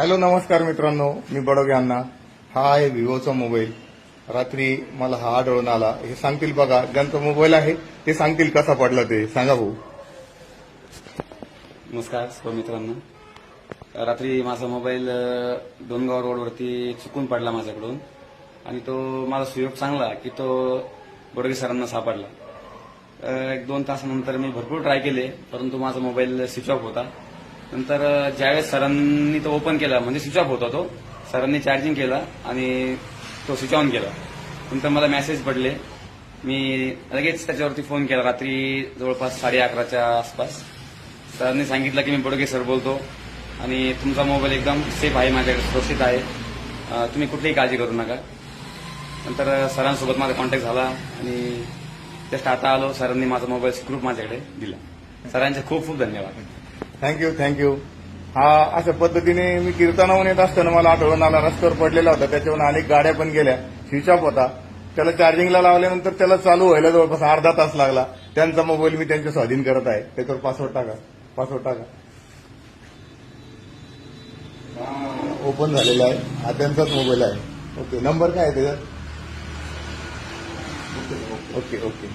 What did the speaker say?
Hello नमस्कार मित्रांनो. मी बडोगे अण्णा. हा आहे विवोचा मोबाईल. रात्री मला हा आढळून आला. हे सांगतील बघा ज्यांचा मोबाईल आहे ते सांगतील कसा पडला ते. सांगा भाऊ. नमस्कार सर्व मित्रांनो रात्री माझा मोबाईल अ, डोनगाव रोडवरती चुकून पडला माझ्याकडून. आणि तो माझा सुयोग चांगला की तो बडोगे सरांना सापडला. एक दोन तासानंतर मी भरपूर ट्राय केले परंतु माझा मोबाईल स्विच ऑफ होता. नंतर ज्यावेळेस सरांनी तो ओपन केला म्हणजे स्विच ऑफ होता तो सरांनी चार्जिंग केला आणि तो स्विच ऑन केला. नंतर मला मेसेज पडले. मी लगेच त्याच्यावरती फोन केला रात्री जवळपास साडे अकराच्या आसपास. सरांनी सांगितलं की मी बडोगे सर बोलतो आणि तुमचा मोबाईल एकदम सेफ आहे माझ्याकडे सुरक्षित आहे. तुम्ही कुठलीही काळजी करू नका. नंतर सरांसोबत माझा कॉन्टॅक्ट झाला आणि जस्ट आता आलो. सरांनी माझा मोबाईल स्क्रूप माझ्याकडे दिला. सरांचे खूप खूप धन्यवाद. थँक्यू थँक्यू हा अशा पद्धतीने मी कीर्तनाहून येत असताना मला आठवण आला रस्त्यावर पडलेला होता. त्याच्यावरून अनेक गाड्या पण गेल्या. स्विच ऑफ होता. त्याला चार्जिंगला लावल्यानंतर त्याला चालू व्हायला जवळपास अर्धा तास लागला. त्यांचा मोबाईल मी त्यांच्या स्वाधीन करत आहे. त्याच्यावर पासवर्ड टाका. पासवर्ड टाका. ओपन झालेला आहे. हा त्यांचाच मोबाईल आहे. ओके नंबर काय आहे त्याच्यात? Okay okay